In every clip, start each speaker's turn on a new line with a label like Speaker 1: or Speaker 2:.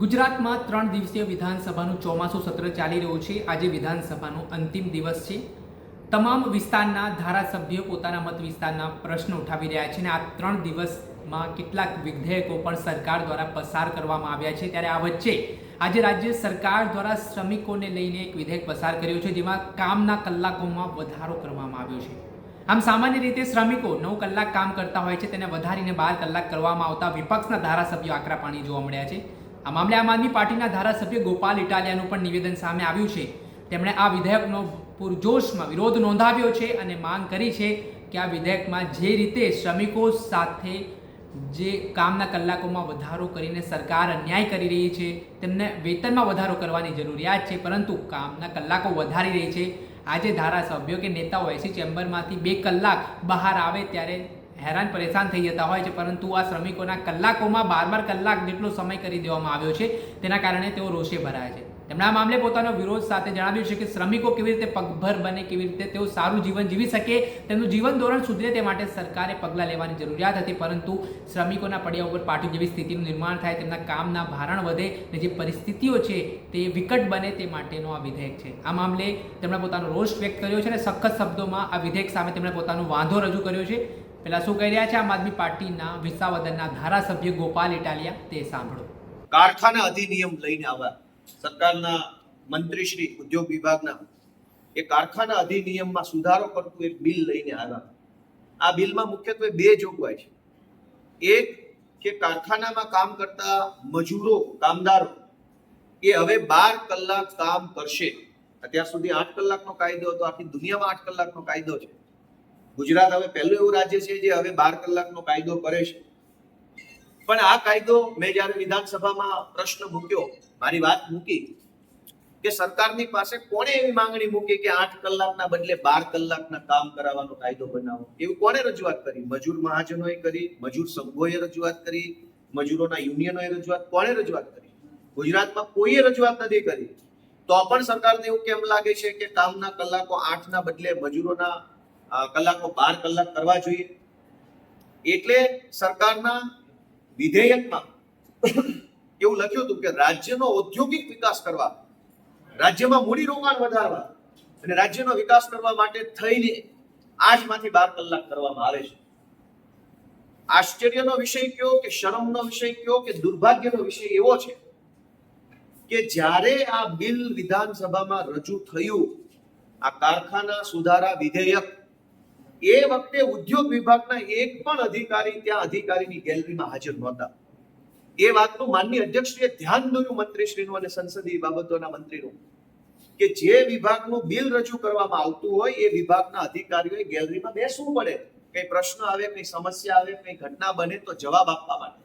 Speaker 1: ગુજરાતમાં ત્રણ દિવસીય વિધાનસભાનું ચોમાસું સત્ર ચાલી રહ્યું છે. આજે વિધાનસભાનો અંતિમ દિવસ છે. તમામ વિસ્તારના ધારાસભ્યો પોતાના મત વિસ્તારના પ્રશ્નો ઉઠાવી રહ્યા છે અને આ ત્રણ દિવસમાં કેટલાક વિધેયકો પણ સરકાર દ્વારા પસાર કરવામાં આવ્યા છે. ત્યારે આ વચ્ચે આજે રાજ્ય સરકાર દ્વારા શ્રમિકોને લઈને એક વિધેયક પસાર કર્યો છે, જેમાં કામના કલાકોમાં વધારો કરવામાં આવ્યો છે. આમ સામાન્ય રીતે શ્રમિકો નવ કલાક કામ કરતા હોય છે, તેને વધારીને બાર કલાક કરવામાં આવતા વિપક્ષના ધારાસભ્યો આકરા પાણી જોવા મળ્યા છે. આ મામલે આમ આદમી પાર્ટીના ધારાસભ્ય ગોપાલ ઇટાલિયાનું પણ નિવેદન સામે આવ્યું છે. તેમણે આ વિધેયકનો પૂરજોશમાં વિરોધ નોંધાવ્યો છે અને માંગ કરી છે કે આ વિધેયકમાં જે રીતે શ્રમિકો સાથે જે કામના કલાકોમાં વધારો કરીને સરકાર અન્યાય કરી રહી છે, તેમને વેતનમાં વધારો કરવાની જરૂરિયાત છે, પરંતુ કામના કલાકો વધારી રહી છે. આજે ધારાસભ્યો કે નેતાઓ એસી ચેમ્બરમાંથી બે કલાક બહાર આવે ત્યારે હેરાન પરેશાન થઈ જતા હોય છે, પરંતુ આ શ્રમિકોના કલાકોમાં બાર બાર કલાક જેટલો સમય કરી દેવામાં આવ્યો છે, તેના કારણે તેઓ રોષે ભરાયા છે. તેમણે આ મામલે પોતાનો વિરોધ સાથે જણાવ્યું છે કે શ્રમિકો કેવી રીતે પગભર બને, કેવી રીતે તેઓ સારું જીવન જીવી શકે, તેમનું જીવન ધોરણ સુધરે તે માટે સરકારે પગલાં લેવાની જરૂરિયાત હતી, પરંતુ શ્રમિકોના પડિયા ઉપર પાટી જેવી સ્થિતિનું નિર્માણ થાય, તેમના કામના ભારણ વધે અને જે પરિસ્થિતિઓ છે તે વિકટ બને તે માટેનો આ વિધેયક છે. આ મામલે તેમણે પોતાનો રોષ વ્યક્ત કર્યો છે અને સખત શબ્દોમાં આ વિધેયક સામે તેમણે પોતાનો વાંધો રજૂ કર્યો છે. પેલા શું કહી રહ્યા છે? આમ આદમી પાર્ટીના વિસાવદનના ધારાસભ્ય ગોપાલ ઇટાલિયા, તે સાંભળો.
Speaker 2: કારખાના અધિનિયમ લઈને આવ્યા. સરકારના મંત્રી શ્રી ઉદ્યોગ વિભાગના. એ કારખાના અધિનિયમમાં સુધારો કરતું એક બિલ લઈને આવ્યા. આ બિલમાં મુખ્યત્વે બે જોગવાઈ છે. એક, કે કારખાનામાં કામ કરતા મજૂરો, કામદારો, એ હવે બાર કલાક કામ કરશે. અત્યાર સુધી આઠ કલાકનો કાયદો હતો. આખી દુનિયામાં આઠ કલાકનો કાયદો છે. ગુજરાત હવે પહેલું એવું રાજ્ય છે જે હવે બાર કલાકનો કાયદો કરે છે. પણ આ કાયદો મેં જ્યારે વિધાનસભામાં પ્રશ્ન મૂક્યો, મારી વાત મૂકી કે સરકારની પાસે કોણે એવી માંગણી મૂકી કે આઠ કલાકના બદલે બાર કલાકના કામ કરાવવાનો કાયદો બનાવો? એવું કોણે રજૂઆત કરી? મજૂર મહાજનોએ કરી, મજૂર સંઘોએ રજૂઆત કરી, મજૂરોના યુનિયનોએ રજૂઆત? કોણે રજૂઆત કરી? ગુજરાતમાં કોઈએ રજૂઆત નથી કરી? તો પણ સરકારને એવું કેમ લાગે છે કે કામના કલાકો આઠના બદલે મજૂરોના કલાકો બાર કલાક કરવા જોઈએ. એટલે સરકારના વિધેયકમાં એવું લખ્યું હતું કે રાજ્યનો ઔદ્યોગિક વિકાસ કરવા, રાજ્યમાં મૂડી રોકાણ વધારવા અને રાજ્યનો વિકાસ કરવા માટે થઈને આજમાંથી બાર કલાક કરવામાં આવે છે. આશ્ચર્યનો વિષય કયો કે શરમનો વિષય કયો કે દુર્ભાગ્યનો વિષય એવો છે કે જ્યારે આ બિલ વિધાનસભામાં રજૂ થયું, આ કારખાના સુધારા વિધેયક એ વખતે ઉદ્યોગ વિભાગના એક પણ અધિકારી ત્યાં અધિકારીની ગેલેરીમાં હાજર નહોતા. એ વાતનું માનનીય અધ્યક્ષશ્રીએ ધ્યાન દોર્યું મંત્રીશ્રીનું અને સંસદીય બાબતોના મંત્રીનું કે જે વિભાગનું બિલ રજૂ કરવામાં આવતું હોય એ વિભાગના અધિકારીઓએ ગેલેરીમાં બેસવું પડે. કઈ પ્રશ્ન આવે, કઈ સમસ્યા આવે, કઈ ઘટના બને તો જવાબ આપવા માટે.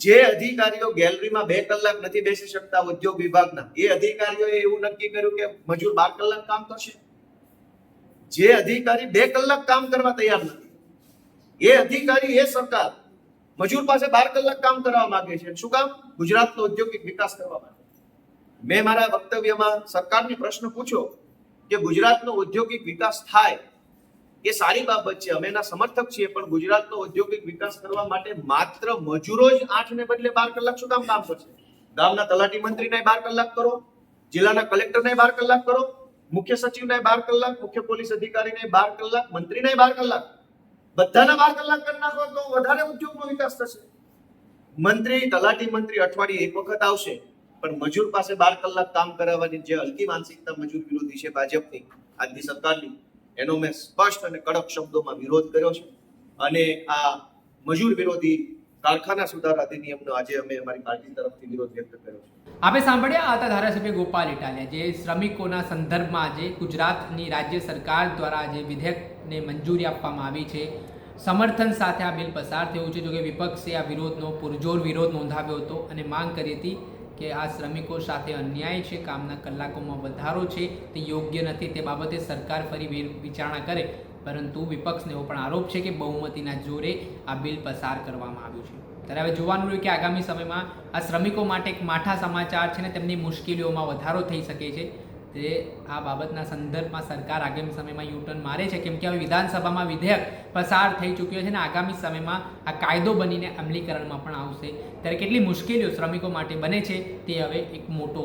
Speaker 2: જે અધિકારીઓ ગેલેરીમાં બે કલાક નથી બેસી શકતા ઉદ્યોગ વિભાગના, એ અધિકારીઓએ એવું નક્કી કર્યું કે મજૂર બાર કલાક કામ કરશે. જે અધિકારી બે કલાક કામ કરવા તૈયાર નથી. એ અધિકારી, એ સરકાર મજૂર પાસે બાર કલાક કામ કરવા માંગે છે. શું કામ? ગુજરાતનો ઔદ્યોગિક વિકાસ કરવા માટે. મેં મારા વક્તવ્યમાં સરકારને પ્રશ્ન પૂછ્યો કે ગુજરાતનો ઔદ્યોગિક વિકાસ થાય એ સારી બાબત છે. અમે એના સમર્થક છીએ, પણ ગુજરાતનો ઔદ્યોગિક વિકાસ કરવા માટે માત્ર મજૂરો જ આઠ ને બદલે બાર કલાક શું કામ કામ કરશે? ગામના તલાટી મંત્રીને બાર કલાક કરો, જિલ્લાના કલેક્ટરને બાર કલાક કરો મુખ્ય સચિવને બાર કલાક, મુખ્ય પોલીસ અધિકારીને બાર કલાક, મંત્રીને બાર કલાક. બધાના બાર કલાક કરી નાખો તો વધારે ઉદ્યોગનો વિકાસ થશે. મંત્રી, તલાટી મંત્રી અઠવાડિયે એક વખત આવશે, પણ મજૂર પાસે બાર કલાક કામ કરાવવાની જે હલકી માનસિકતા મજૂર વિરોધી છે ભાજપની, આજની સરકારની, એનો મેં સ્પષ્ટ અને કડક શબ્દોમાં વિરોધ કર્યો છે. અને આ મજૂર વિરોધી કારખાના સુધારા અધિનિયમનો આજે અમે અમારી પાર્ટી તરફથી વિરોધ વ્યક્ત કર્યો છે.
Speaker 1: આપણે સાંભળ્યા હતા ધારાસભ્ય ગોપાલ ઇટાલિયા, જે શ્રમિકોના સંદર્ભમાં આજે ગુજરાતની રાજ્ય સરકાર દ્વારા જે વિધેયકને મંજૂરી આપવામાં આવી છે. સમર્થન સાથે આ બિલ પસાર થયું છે. જોકે વિપક્ષે આ વિરોધનો, પુરજોર વિરોધ નોંધાવ્યો હતો અને માંગ કરી હતી કે આ શ્રમિકો સાથે અન્યાય છે, કામના કલાકોમાં વધારો છે, તે યોગ્ય નથી. તે બાબતે સરકાર ફરી વિચારણા કરે પરંતુ વિપક્ષને એવો પણ આરોપ છે કે બહુમતીના જોરે આ બિલ પસાર કરવામાં આવ્યું છે. ત્યારે હવે જોવાનું રહ્યું કે આગામી સમયમાં આ શ્રમિકો માટે એક માઠા સમાચાર છે ને તેમની મુશ્કેલીઓમાં વધારો થઈ શકે છે. તે આ બાબતના સંદર્ભમાં સરકાર આગામી સમયમાં યુટર્ન મારે છે. કેમ કે હવે વિધાનસભામાં વિધેયક પસાર થઈ ચૂક્યો છે અને આગામી સમયમાં આ કાયદો બનીને અમલીકરણમાં પણ આવશે. ત્યારે કેટલી મુશ્કેલીઓ શ્રમિકો માટે બને છે તે હવે એક મોટો